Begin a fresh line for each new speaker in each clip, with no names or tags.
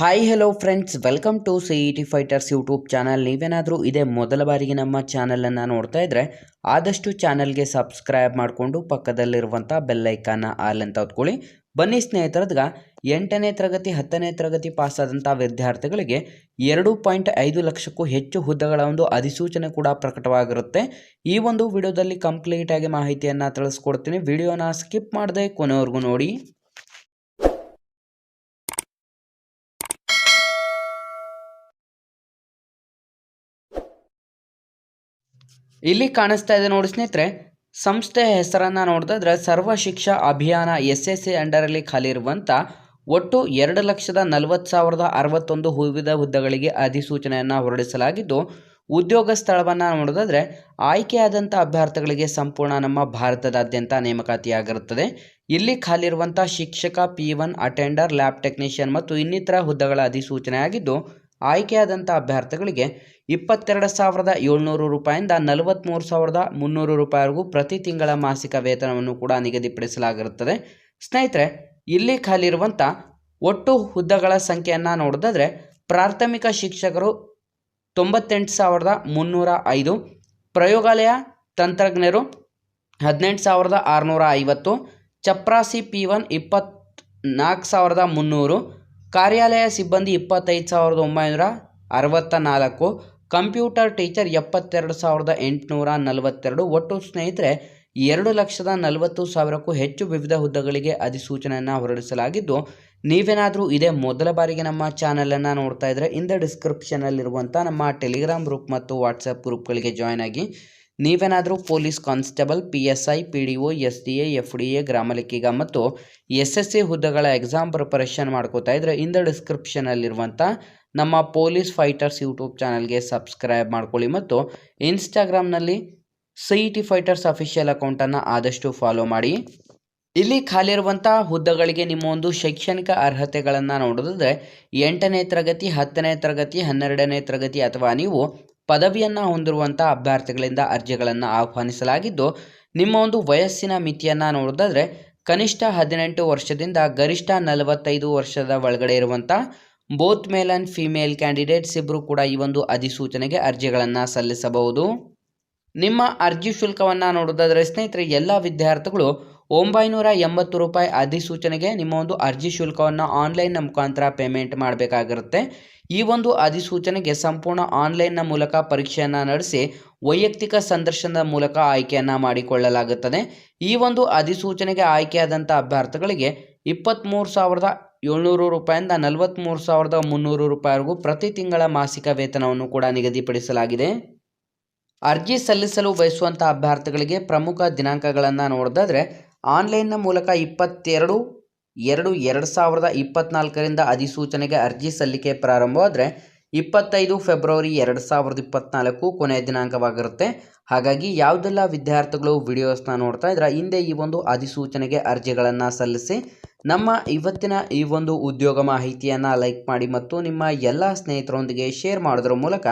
Hi hello friends welcome to C E T fighters YouTube channel ನೀವೇನಾದರೂ ಇದೇ ಮೊದಲ ಬಾರಿಗೆ ನಮ್ಮ ಚಾನಲನ್ನು ನೋಡ್ತಾ ಇದ್ದರೆ ಆದಷ್ಟು ಚಾನಲ್ಗೆ ಸಬ್ಸ್ಕ್ರೈಬ್ ಮಾಡಿಕೊಂಡು ಪಕ್ಕದಲ್ಲಿರುವಂಥ ಬೆಲ್ಲೈಕಾನ ಆಲ್ ಅಂತ ಹೊತ್ಕೊಳ್ಳಿ. ಬನ್ನಿ ಸ್ನೇಹಿತರದ್ಗ, ಎಂಟನೇ ತರಗತಿ, ಹತ್ತನೇ ತರಗತಿ ಪಾಸಾದಂಥ ವಿದ್ಯಾರ್ಥಿಗಳಿಗೆ ಎರಡು ಪಾಯಿಂಟ್ ಐದು ಲಕ್ಷಕ್ಕೂ ಹೆಚ್ಚು ಹುದ್ದೆಗಳ ಒಂದು ಅಧಿಸೂಚನೆ ಕೂಡ ಪ್ರಕಟವಾಗಿರುತ್ತೆ. ಈ ಒಂದು ವಿಡಿಯೋದಲ್ಲಿ ಕಂಪ್ಲೀಟಾಗಿ ಮಾಹಿತಿಯನ್ನು ತಿಳಿಸ್ಕೊಡ್ತೀನಿ. ವಿಡಿಯೋನ ಸ್ಕಿಪ್ ಮಾಡದೆ ಕೊನೆವರೆಗೂ ನೋಡಿ. ಇಲ್ಲಿ ಕಾಣಿಸ್ತಾ ಇದೆ ನೋಡಿ ಸ್ನೇಹಿತರೆ ಸಂಸ್ಥೆಯ ಹೆಸರನ್ನು ನೋಡಿದ್ರೆ ಸರ್ವ ಶಿಕ್ಷಾ ಅಭಿಯಾನ ಎಸ್ ಎಸ್ ಎ ಅಂಡರಲ್ಲಿ ಖಾಲಿ ಇರುವಂಥ ಒಟ್ಟು ಎರಡು ಲಕ್ಷದ ನಲವತ್ತು ಸಾವಿರದ ಅರವತ್ತೊಂದು ಹೂವಿದ ಹುದ್ದೆಗಳಿಗೆ ಅಧಿಸೂಚನೆಯನ್ನು ಹೊರಡಿಸಲಾಗಿದ್ದು, ಉದ್ಯೋಗ ಸ್ಥಳವನ್ನು ನೋಡೋದಾದ್ರೆ ಆಯ್ಕೆಯಾದಂಥ ಅಭ್ಯರ್ಥಿಗಳಿಗೆ ಸಂಪೂರ್ಣ ನಮ್ಮ ಭಾರತದಾದ್ಯಂತ ನೇಮಕಾತಿಯಾಗಿರುತ್ತದೆ. ಇಲ್ಲಿ ಖಾಲಿರುವಂಥ ಶಿಕ್ಷಕ, P one, attender, lab technician ಮತ್ತು ಇನ್ನಿತರ ಹುದ್ದೆಗಳ ಅಧಿಸೂಚನೆ ಆಗಿದ್ದು ಆಯ್ಕೆಯಾದಂಥ ಅಭ್ಯರ್ಥಿಗಳಿಗೆ ಇಪ್ಪತ್ತೆರಡು ಸಾವಿರದ ಏಳ್ನೂರು ರೂಪಾಯಿಂದ ನಲವತ್ತ್ಮೂರು ಸಾವಿರದ ಮುನ್ನೂರು ರೂಪಾಯಿವರೆಗೂ ಪ್ರತಿ ತಿಂಗಳ ಮಾಸಿಕ ವೇತನವನ್ನು ಕೂಡ ನಿಗದಿಪಡಿಸಲಾಗಿರುತ್ತದೆ. ಸ್ನೇಹಿತರೆ, ಇಲ್ಲಿ ಖಾಲಿರುವಂಥ ಒಟ್ಟು ಹುದ್ದೆಗಳ ಸಂಖ್ಯೆಯನ್ನು ನೋಡೋದಾದರೆ ಪ್ರಾಥಮಿಕ ಶಿಕ್ಷಕರು ತೊಂಬತ್ತೆಂಟು ಸಾವಿರದ ಮುನ್ನೂರ ಐದು, ಪ್ರಯೋಗಾಲಯ ತಂತ್ರಜ್ಞರು ಹದಿನೆಂಟು ಸಾವಿರದ ಆರುನೂರ ಐವತ್ತು, ಚಪ್ರಾಸಿ ಪಿ ಒನ್ ಇಪ್ಪತ್ನಾಲ್ಕು ಸಾವಿರದ ಮುನ್ನೂರು ಕಾರ್ಯಾಲಯ ಸಿಬ್ಬಂದಿ ಇಪ್ಪತ್ತೈದು ಸಾವಿರದ ಒಂಬೈನೂರ ಅರವತ್ತ ನಾಲ್ಕು ಕಂಪ್ಯೂಟರ್ ಟೀಚರ್ ಎಪ್ಪತ್ತೆರಡು ಸಾವಿರದ ಎಂಟುನೂರ ನಲವತ್ತೆರಡು. ಒಟ್ಟು ಸ್ನೇಹಿತರೆ, ಎರಡು ಲಕ್ಷದ ನಲವತ್ತು ಸಾವಿರಕ್ಕೂ ಹೆಚ್ಚು ವಿವಿಧ ಹುದ್ದೆಗಳಿಗೆ ಅಧಿಸೂಚನೆಯನ್ನು ಹೊರಡಿಸಲಾಗಿದ್ದು, ನೀವೇನಾದರೂ ಇದೇ ಮೊದಲ ಬಾರಿಗೆ ನಮ್ಮ ಚಾನಲನ್ನು ನೋಡ್ತಾ ಇದ್ದರೆ ಇಂದ ಡಿಸ್ಕ್ರಿಪ್ಷನಲ್ಲಿರುವಂಥ ನಮ್ಮ ಟೆಲಿಗ್ರಾಮ್ ಗ್ರೂಪ್ ಮತ್ತು ವಾಟ್ಸಪ್ ಗ್ರೂಪ್ಗಳಿಗೆ ಜಾಯ್ನ್ ಆಗಿ ನೀವೇನಾದರೂ police constable, P S I, P D O, S D A, F D A ಗ್ರಾಮ ಲೆಕ್ಕಿಗ ಮತ್ತು ಎಸ್ ಎಸ್ ಸಿ ಹುದ್ದೆಗಳ ಎಕ್ಸಾಮ್ ಪ್ರಿಪರೇಷನ್ ಮಾಡ್ಕೋತಾ ಇದ್ರೆ ಇಂದ ಡಿಸ್ಕ್ರಿಪ್ಷನಲ್ಲಿರುವಂಥ ನಮ್ಮ ಪೊಲೀಸ್ ಫೈಟರ್ಸ್ ಯೂಟ್ಯೂಬ್ ಚಾನಲ್ಗೆ ಸಬ್ಸ್ಕ್ರೈಬ್ ಮಾಡ್ಕೊಳ್ಳಿ ಮತ್ತು ಇನ್ಸ್ಟಾಗ್ರಾಮ್ನಲ್ಲಿ C E T fighters official ಅಕೌಂಟನ್ನು ಆದಷ್ಟು ಫಾಲೋ ಮಾಡಿ. ಇಲ್ಲಿ ಖಾಲಿರುವಂಥ ಹುದ್ದೆಗಳಿಗೆ ನಿಮ್ಮ ಒಂದು ಶೈಕ್ಷಣಿಕ ಅರ್ಹತೆಗಳನ್ನು ನೋಡೋದಾದರೆ ಎಂಟನೇ ತರಗತಿ, ಹತ್ತನೇ ತರಗತಿ, ಹನ್ನೆರಡನೇ ತರಗತಿ ಅಥವಾ ನೀವು ಪದವಿಯನ್ನು ಹೊಂದಿರುವಂಥ ಅಭ್ಯರ್ಥಿಗಳಿಂದ ಅರ್ಜಿಗಳನ್ನು ಆಹ್ವಾನಿಸಲಾಗಿದ್ದು, ನಿಮ್ಮ ಒಂದು ವಯಸ್ಸಿನ ಮಿತಿಯನ್ನು ನೋಡೋದಾದರೆ ಕನಿಷ್ಠ ಹದಿನೆಂಟು ವರ್ಷದಿಂದ ಗರಿಷ್ಠ ನಲವತ್ತೈದು ವರ್ಷದ ಒಳಗಡೆ ಇರುವಂಥ both male and female candidates ಇಬ್ಬರು ಕೂಡ ಈ ಒಂದು ಅಧಿಸೂಚನೆಗೆ ಅರ್ಜಿಗಳನ್ನು ಸಲ್ಲಿಸಬಹುದು. ನಿಮ್ಮ ಅರ್ಜಿ ಶುಲ್ಕವನ್ನು ನೋಡೋದಾದರೆ ಸ್ನೇಹಿತರೆ, ಎಲ್ಲ ವಿದ್ಯಾರ್ಥಿಗಳು ಒಂಬೈನೂರ ಎಂಬತ್ತು ರೂಪಾಯಿ ಅಧಿಸೂಚನೆಗೆ ನಿಮ್ಮ ಒಂದು ಅರ್ಜಿ ಶುಲ್ಕವನ್ನು ಆನ್ಲೈನ್ನ ಮುಖಾಂತರ ಪೇಮೆಂಟ್ ಮಾಡಬೇಕಾಗಿರುತ್ತೆ. ಈ ಒಂದು ಅಧಿಸೂಚನೆಗೆ ಸಂಪೂರ್ಣ ಆನ್ಲೈನ್ನ ಮೂಲಕ ಪರೀಕ್ಷೆಯನ್ನು ನಡೆಸಿ ವೈಯಕ್ತಿಕ ಸಂದರ್ಶನದ ಮೂಲಕ ಆಯ್ಕೆಯನ್ನು ಮಾಡಿಕೊಳ್ಳಲಾಗುತ್ತದೆ. ಈ ಒಂದು ಅಧಿಸೂಚನೆಗೆ ಆಯ್ಕೆಯಾದಂಥ ಅಭ್ಯರ್ಥಿಗಳಿಗೆ ಇಪ್ಪತ್ತ್ಮೂರು ಸಾವಿರದ ಏಳ್ನೂರು ರೂಪಾಯಿಂದ ನಲವತ್ತ್ಮೂರು ಸಾವಿರದ ಮುನ್ನೂರು ರೂಪಾಯಿವರೆಗೂ ಪ್ರತಿ ತಿಂಗಳ ಮಾಸಿಕ ವೇತನವನ್ನು ಕೂಡ ನಿಗದಿಪಡಿಸಲಾಗಿದೆ. ಅರ್ಜಿ ಸಲ್ಲಿಸಲು ಬಯಸುವಂಥ ಅಭ್ಯರ್ಥಿಗಳಿಗೆ ಪ್ರಮುಖ ದಿನಾಂಕಗಳನ್ನು ನೋಡೋದಾದರೆ ಆನ್ಲೈನ್ನ ಮೂಲಕ ಇಪ್ಪತ್ತೆರಡು, ಎರಡು ಎರಡು ಸಾವಿರದ ಇಪ್ಪತ್ತ್ನಾಲ್ಕರಿಂದ ಅಧಿಸೂಚನೆಗೆ ಅರ್ಜಿ ಸಲ್ಲಿಕೆ ಪ್ರಾರಂಭವಾದರೆ ಇಪ್ಪತ್ತೈದು ಫೆಬ್ರವರಿ ಎರಡು ಸಾವಿರದ ಇಪ್ಪತ್ತ್ನಾಲ್ಕು ಕೊನೆಯ ದಿನಾಂಕವಾಗಿರುತ್ತೆ. ಹಾಗಾಗಿ ಯಾವುದೆಲ್ಲ ವಿದ್ಯಾರ್ಥಿಗಳು ವಿಡಿಯೋಸ್ನ ನೋಡ್ತಾ ಇದ್ರೆ, ಹಿಂದೆ ಈ ಒಂದು ಅಧಿಸೂಚನೆಗೆ ಅರ್ಜಿಗಳನ್ನು ಸಲ್ಲಿಸಿ ನಮ್ಮ ಇವತ್ತಿನ ಈ ಒಂದು ಉದ್ಯೋಗ ಮಾಹಿತಿಯನ್ನು ಲೈಕ್ ಮಾಡಿ ಮತ್ತು ನಿಮ್ಮ ಎಲ್ಲ ಸ್ನೇಹಿತರೊಂದಿಗೆ ಶೇರ್ ಮಾಡೋದ್ರ ಮೂಲಕ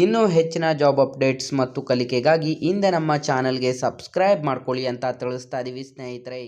ಇನ್ನೂ ಹೆಚ್ಚಿನ ಜಾಬ್ ಅಪ್ಡೇಟ್ಸ್ ಮತ್ತು ಕಲಿಕೆಗಾಗಿ ಹಿಂದೆ ನಮ್ಮ ಚಾನಲ್ಗೆ ಸಬ್ಸ್ಕ್ರೈಬ್ ಮಾಡ್ಕೊಳ್ಳಿ ಅಂತ ತಿಳಿಸ್ತಾ ಇದ್ದೀವಿ ಸ್ನೇಹಿತರೆ.